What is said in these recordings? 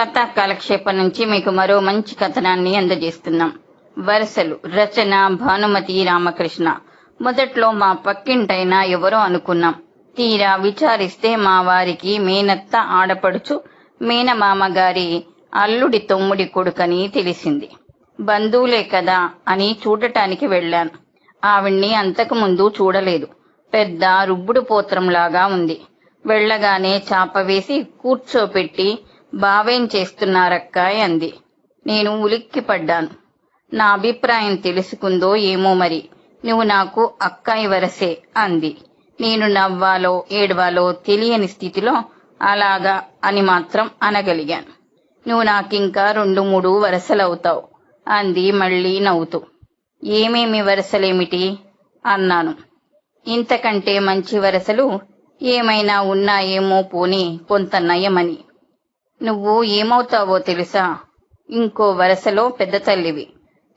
కథ కాలక్షేపం నుంచి మీకు మరో మంచి కథనాన్ని అందజేస్తున్నాం. వరసలు రచన భానుమతి రామకృష్ణ. మొదట్లో మా పక్కింటైన ఎవరో అనుకున్నాం. తీరా విచారిస్తే మా వారికి మేనత్త ఆడపడుచు మేనమామ గారి అల్లుడి తమ్ముడి కొడుకని తెలిసింది. బంధువులే కదా అని చూడటానికి వెళ్ళాను. ఆవిడ్ని అంతకు ముందు చూడలేదు. పెద్ద రుబ్బుడు పోత్రంలాగా ఉంది. వెళ్ళగానే చాప వేసి కూర్చోపెట్టి బావేం చేస్తున్నారక్కాయ్ అంది. నేను ఉలిక్కి పడ్డాను. నా అభిప్రాయం తెలుసుకుందో ఏమో మరి. నువ్వు నాకు అక్కాయి వరసే అంది. నేను నవ్వాలో ఏడవాలో తెలియని స్థితిలో అలాగా అని మాత్రం అనగలిగాను. నువ్వు నాకింకా రెండు మూడు వరసలవుతావు అంది మళ్ళీ నవ్వుతూ. ఏమేమి వరసలేమిటి? అన్నాను. ఇంతకంటే మంచి వరసలు ఏమైనా ఉన్నాయేమో పోని కొంత నయమని. నువ్వు ఏమవుతావో తెలుసా? ఇంకో వరసలో పెద్ద తల్లివి.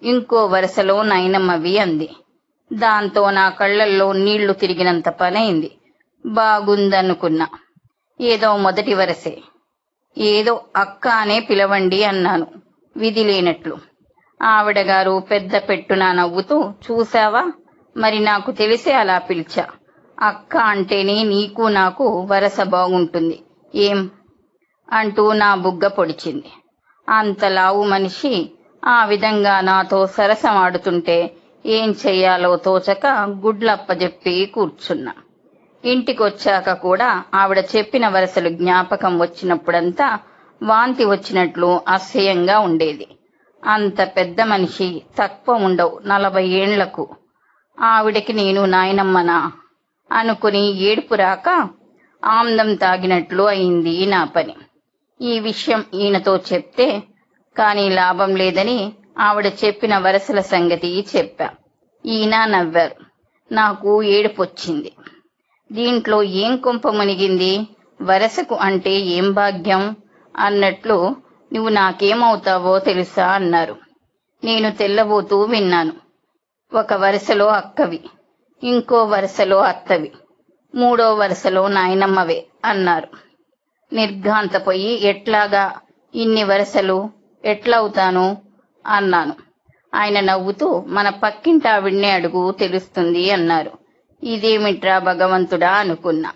ఇంకో వరసలో నాయనమ్మవి అంది. దాంతో నా కళ్ళల్లో నీళ్ళు తిరిగినంత పనైంది. బాగుందనుకున్నా. ఏదో మొదటి వరసే. ఏదో అక్క అనే పిలవండి అన్నాను. విధి లేనట్లు. ఆవిడగారు పెద్ద పెట్టున నవ్వుతూ చూసావా మరి నాకు తెలిసే అలా పిలిచా. అక్క అంటేనే నీకు నాకు వరస బాగుంటుంది. ఏం? అంటూ నా బుగ్గ పొడిచింది. అంత లావు మనిషి ఆ విధంగా నాతో సరసమాడుతుంటే ఏం చెయ్యాలో తోచక గుడ్లప్పజెప్పి కూర్చున్నా. ఇంటికొచ్చాక కూడా ఆవిడ చెప్పిన వరసలు జ్ఞాపకం వచ్చినప్పుడంతా వాంతి వచ్చినట్లు అసహ్యంగా ఉండేది. అంత పెద్ద మనిషి తక్కువ ఉండవు నలభై ఏండ్లకు ఆవిడకి నేను నాయనమ్మనా? అనుకుని ఏడుపు రాక ఆమ్దం తాగినట్లు అయింది నా పని. ఈ విషయం ఈయనతో చెప్తే కానీ లాభం లేదని ఆవిడ చెప్పిన వరసల సంగతి చెప్పా. ఈయన నవ్వారు. నాకు ఏడుపొచ్చింది దీంట్లో ఏం కొంప మునిగింది? వరసకు అంటే ఏం భాగ్యం? అన్నట్లు నువ్వు నాకేమవుతావో తెలుసా అన్నారు. నేను తెల్లబోతూ విన్నాను. ఒక వరుసలో అక్కవి ఇంకో వరుసలో అత్తవి మూడో వరుసలో నాయనమ్మవే అన్నారు. నిర్ఘాంతపోయి ఎట్లాగా ఇన్ని వరుసలు ఎట్లవుతాను? అన్నాను. ఆయన నవ్వుతూ మన పక్కింటి ఆవిడ్నే అడుగు తెలుస్తుంది అన్నారు. ఇదేమిట్రా భగవంతుడా అనుకున్నా.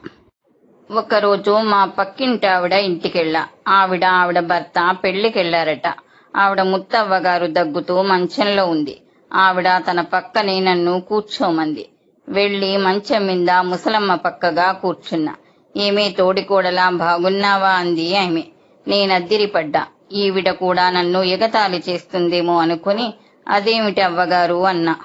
ఒకరోజు మా పక్కింటి ఆవిడ ఇంటికెళ్ళా. ఆవిడ ఆవిడ భర్త పెళ్ళికెళ్ళారట ఆవిడ ముత్తవ్వ గారు దగ్గుతూ మంచంలో ఉంది. ఆవిడ తన పక్కనే నన్ను కూర్చోమంది. వెళ్ళి మంచం మీద ముసలమ్మ పక్కగా కూర్చున్నా. ఏమే తోడికోడలా బాగున్నావా అంది ఆమె. నేనద్దిరిపడ్డా. ఈవిడ కూడా నన్ను ఎగతాళి చేస్తుందేమో అనుకుని అదేమిటి అవ్వగారు అన్నా.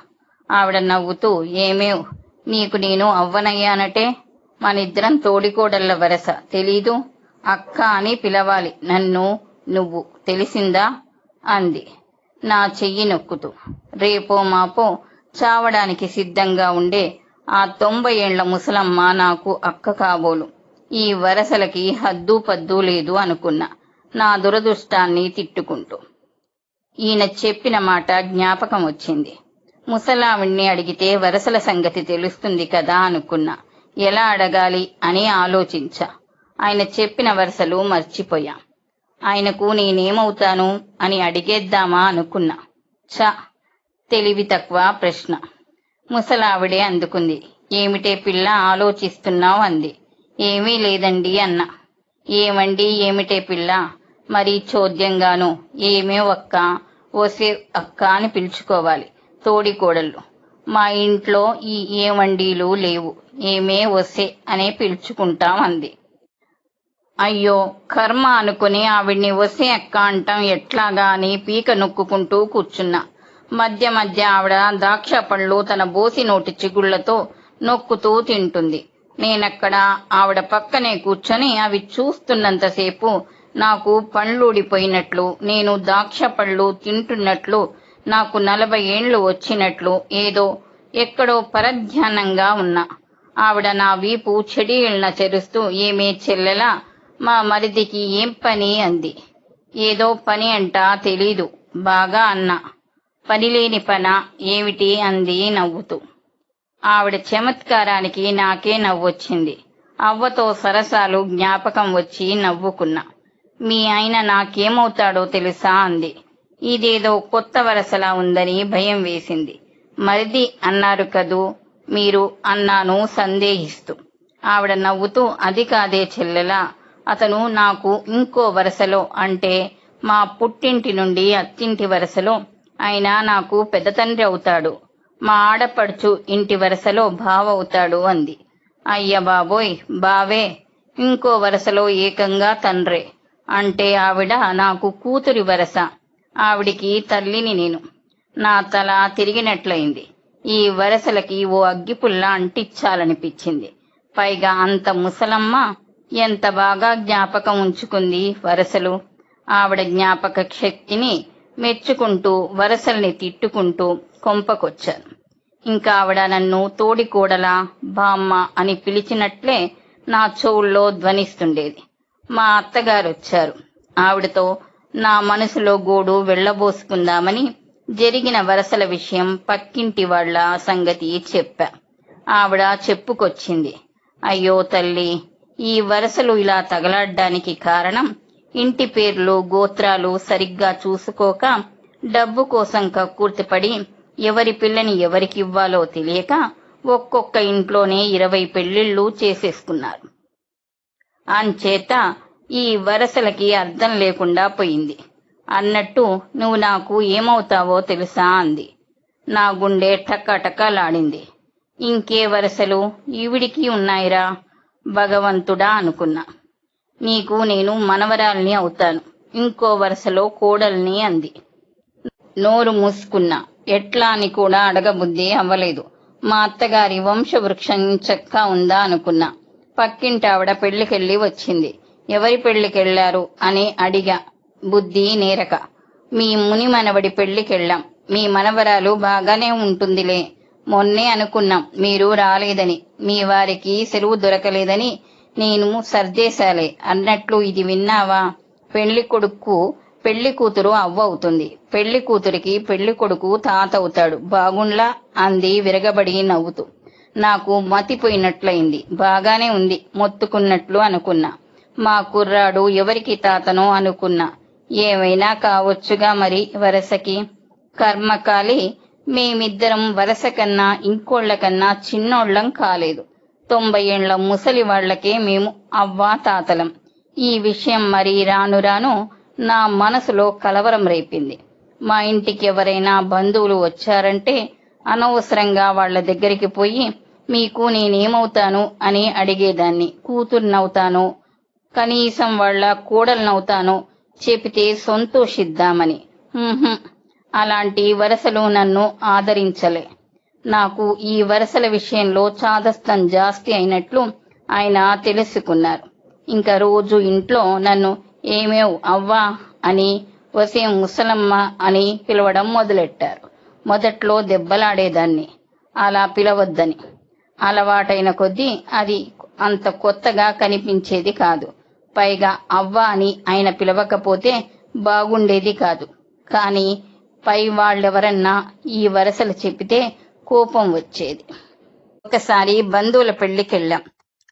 ఆవిడ నవ్వుతూ ఏమే నీకు నేను అవ్వనయ్యానటే? మనిద్దరం తోడికోడళ్ళ వరస. తెలీదు? అక్క అని పిలవాలి. నన్ను నువ్వు తెలిసిందా? అంది. నా చెయ్యి నొక్కుతూ రేపో మాపో చావడానికి సిద్ధంగా ఉండే ఆ తొంభై ఏండ్ల ముసలమ్మ నాకు అక్క కాబోలు. ఈ వరసలకి హద్దు పద్దు లేదు అనుకున్నా. నా దురదృష్టాన్ని తిట్టుకుంటూ. ఈయన చెప్పిన మాట జ్ఞాపకం వచ్చింది. ముసలావిణ్ణి అడిగితే వరసల సంగతి తెలుస్తుంది కదా అనుకున్నా. ఎలా అడగాలి అని ఆలోచించా. ఆయన చెప్పిన వరసలు మర్చిపోయా. ఆయనకు నేనేమవుతాను అని అడిగేద్దామా అనుకున్నా. చ తెలివి తక్కువ ప్రశ్న. ముసలావిడే అందుకుంది. ఏమిటే పిల్ల ఆలోచిస్తున్నావు అంది. ఏమీ లేదండి అన్న. ఏమండి ఏమిటే పిల్ల? మరి చోద్యంగాను ఏమే ఒక్క? ఓసే అక్క అని పిలుచుకోవాలి తోడి కోడళ్ళు. మా ఇంట్లో ఈ ఏమండీలు లేవు. ఏమే వసే అనే పిలుచుకుంటాం అంది అయ్యో కర్మ అనుకుని ఆవిడ్ని వసే అక్క అంటాం ఎట్లాగా అని పీక నొక్కుకుంటూ కూర్చున్నా. మధ్య మధ్య ఆవిడ ద్రాక్ష పళ్ళు తన బోసి నోటి చిగుళ్ళతో నొక్కుతూ తింటుంది. నేనక్కడ ఆవిడ పక్కనే కూర్చొని అవి చూస్తున్నంతసేపు నాకు పండ్లూడిపోయినట్లు నేను ద్రాక్ష పళ్ళు తింటున్నట్లు నాకు నలభై ఏండ్లు వచ్చినట్లు ఏదో ఎక్కడో పరధ్యానంగా ఉన్నా. ఆవిడ నా వీపు చెడీళ్ళ చెరుస్తూ ఏమే చెల్లెలా మా మరిదికి ఏం పని? అంది. ఏదో పని అంటా తెలీదు బాగా అన్నా. పనిలేని పన? ఏమిటి? అంది నవ్వుతూ. ఆవిడ చమత్కారానికి నాకే నవ్వొచ్చింది. అవ్వతో సరసాలు జ్ఞాపకం వచ్చి నవ్వుకున్నా. మీ ఆయన నాకేమవుతాడో తెలుసా అంది. ఇదేదో కొత్త వరసలా ఉందని భయం వేసింది. మరిది అన్నారు కదూ మీరు అన్నాను సందేహిస్తూ. ఆవిడ నవ్వుతూ అది కాదే చెల్లెలా అతను నాకు ఇంకో వరసలో అంటే మా పుట్టింటి నుండి అత్తింటి వరసలో ఆయన నాకు పెద్ద తండ్రి అవుతాడు. మా ఆడపడుచు ఇంటి వరసలో బావ అవుతాడు అంది. అయ్య బాబోయ్ బావే ఇంకో వరసలో ఏకంగా తండ్రే. అంటే ఆవిడ నాకు కూతురి వరస. ఆవిడికి తల్లిని నేను. నా తల తిరిగినట్లయింది. ఈ వరసలకి ఓ అగ్గిపుల్ల అంటించాలనిపించింది పైగా అంత ముసలమ్మ ఎంత బాగా జ్ఞాపకం ఉంచుకుంది వరసలు. ఆవిడ జ్ఞాపక శక్తిని మెచ్చుకుంటూ వరసల్ని తిట్టుకుంటూ కొంపకొచ్చాను ఇంకా ఆవిడ నన్ను తోడికోడలా బామ్మ అని పిలిచినట్లే నా చెవుల్లో ధ్వనిస్తుండేది. మా అత్తగారు వచ్చారు ఆవిడతో నా మనసులో గోడు వెళ్ళబోసుకుందామని జరిగిన వరసల విషయం పక్కింటి వాళ్ళ సంగతి చెప్పా. ఆవిడ చెప్పుకొచ్చింది. అయ్యో తల్లి ఈ వరసలు ఇలా తగలాడ్డానికి కారణం ఇంటి పేర్లు గోత్రాలు సరిగ్గా చూసుకోక డబ్బు కోసం కక్కుర్తిపడి ఎవరి పిల్లని ఎవరికి ఇవ్వాలో తెలియక ఒక్కొక్క ఇంట్లోనే ఇరవై పెళ్ళిళ్ళు చేసేసుకున్నారు. అంచేత ఈ వరసలకి అర్థం లేకుండా పోయింది. అన్నట్టు నువ్వు నాకు ఏమవుతావో తెలుసా అంది. నా గుండె టకాటకాలాడింది ఇంకే వరసలు ఈవిడికి ఉన్నాయిరా? భగవంతుడా అనుకున్నా. నీకు నేను మనవరాల్ని అవుతాను. ఇంకో వరుసలో కోడల్ని అంది. నోరు మూసుకున్నా. ఎట్లా అని కూడా అడగబుద్ధి అవ్వలేదు. మా అత్తగారి వంశవృక్షం చక్కా ఉందా అనుకున్నా. పక్కింటావిడ పెళ్ళికెళ్ళి వచ్చింది. ఎవరి పెళ్ళికెళ్ళారు అని అడిగా. బుద్ధి నేరక. మీ ముని మనవడి పెళ్ళికెళ్ళాం మీ మనవరాలు బాగానే ఉంటుందిలే. మొన్నే అనుకున్నాం. మీరు రాలేదని. మీ వారికి సెలవు దొరకలేదని నేను సర్దేశాలే. అన్నట్లు ఇది విన్నావా? పెళ్ళి కొడుకు పెళ్ళి కూతురు అవ్వ అవుతుంది పెళ్ళి కూతురికి పెళ్ళి కొడుకు తాత అవుతాడు. బాగుండ్లా? అంది విరగబడి నవ్వుతూ. నాకు మతిపోయినట్లయింది. బాగానే ఉంది. మొత్తుకున్నట్లు అనుకున్నా. మా కుర్రాడు ఎవరికి తాతనో అనుకున్నా. ఏమైనా కావచ్చుగా మరి వరసకి? కర్మకాలి మేమిద్దరం వరస కన్నా ఇంకోళ్ళ కన్నా చిన్నోళ్ళం కాలేదు. తొంభై ఏండ్ల ముసలి వాళ్ళకే మేము అవ్వా తాతలం. ఈ విషయం మరి రాను రాను నా మనసులో కలవరం రేపింది. మా ఇంటికి ఎవరైనా బంధువులు వచ్చారంటే అనవసరంగా వాళ్ళ దగ్గరికి పోయి మీకు నేనేమవుతాను? అని అడిగేదాన్ని. కూతుర్నవుతాను. కనీసం వాళ్ళ కోడలనవుతాను. చెబితే సంతోషిద్దామని. అలాంటి వరసలు నన్ను ఆదరించలే. నాకు ఈ వరసల విషయంలో చాదస్తం జాస్తి అయినట్లు ఆయన తెలుసుకున్నారు. ఇంకా రోజు ఇంట్లో నన్ను ఏమేవ్ అవ్వా అని వసే ముసలమ్మ అని పిలవడం మొదలెట్టారు. మొదట్లో దెబ్బలాడేదాన్ని. అలా పిలవద్దని. అలవాటైన కొద్దీ అది అంత కొత్తగా కనిపించేది కాదు. పైగా అవ్వ అని ఆయన పిలవకపోతే బాగుండేది కాదు. కానీ పై వాళ్ళెవరన్నా ఈ వరసలు చెప్పితే కోపం వచ్చేది. ఒకసారి బంధువుల పెళ్ళికెళ్ళాం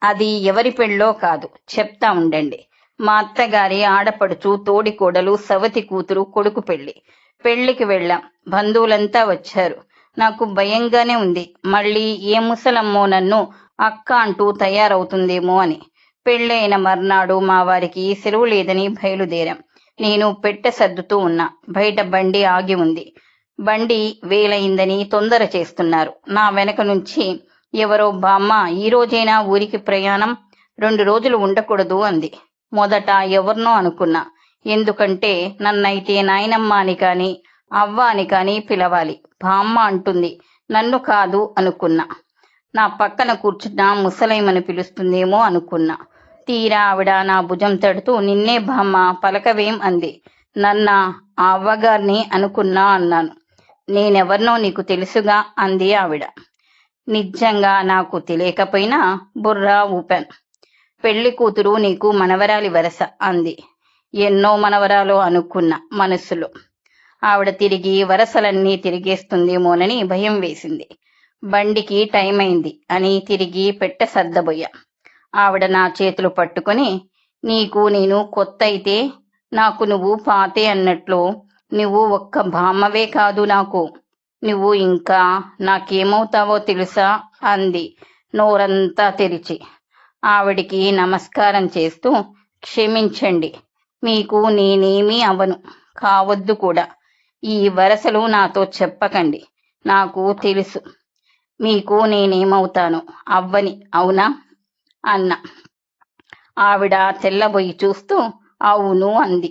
అది ఎవరి పెళ్ళో కాదు. చెప్తా ఉండండి. మా అత్తగారి ఆడపడుచు తోడి కోడలు సవతి కూతురు కొడుకు పెళ్ళి పెళ్ళికి వెళ్ళాం. బంధువులంతా వచ్చారు. నాకు భయంగానే ఉంది. మళ్ళీ ఏ ముసలమ్మో నన్ను అక్క అంటూ తయారవుతుందేమో అని. పెళ్ళైన మర్నాడు మా వారికి సెలవు లేదని బయలుదేరాం. నేను పెట్టె సర్దుతూ ఉన్నా. బయట బండి ఆగి ఉంది. బండి వేలైందని తొందర చేస్తున్నారు. నా వెనక నుంచి ఎవరో బామ్మ ఈ రోజైనా ఊరికి ప్రయాణం? రెండు రోజులు ఉండకూడదు అంది. మొదట ఎవరినో అనుకున్నా. ఎందుకంటే నన్నైతే నాయనమ్మ అని కాని అవ్వ అని కాని పిలవాలి. బామ్మ అంటుంది. నన్ను కాదు అనుకున్నా. నా పక్కన కూర్చున్న ముసలైమని పిలుస్తుందేమో అనుకున్నా. తీరా ఆవిడ నా భుజం తడుతూ నిన్నే బామ్మ పలకవేం? అంది. నన్న ఆ అవ్వగారిని అనుకున్నా అన్నాను. నేనెవర్నో నీకు తెలుసుగా అంది ఆవిడ. నిజంగా నాకు తెలియకపోయినా బుర్రా ఊపాను పెళ్ళి కూతురు నీకు మనవరాలి వరస అంది. ఎన్నో మనవరాలు అనుకున్న మనసులో. ఆవిడ తిరిగి వరసలన్నీ తిరిగేస్తుందేమోనని భయం వేసింది. బండికి టైం అయింది అని తిరిగి పెట్ట సర్దబోయా. ఆవిడ నా చేతులు పట్టుకొని నీకు నేను కొత్త అయితే నాకు నువ్వు పాతే అన్నట్లు నువ్వు ఒక్క బామ్మవే కాదు నాకు. నువ్వు ఇంకా నాకేమవుతావో తెలుసా? అంది నోరంతా తెరిచి. ఆవిడికి నమస్కారం చేస్తూ క్షమించండి మీకు నేనేమీ అవను. కావద్దు కూడా. ఈ వరసలు నాతో చెప్పకండి. నాకు తెలుసు. మీకు నేనేమవుతాను? అవ్వని అవునా? అన్న. ఆవిడ తెల్లబోయి చూస్తూ అవును అంది.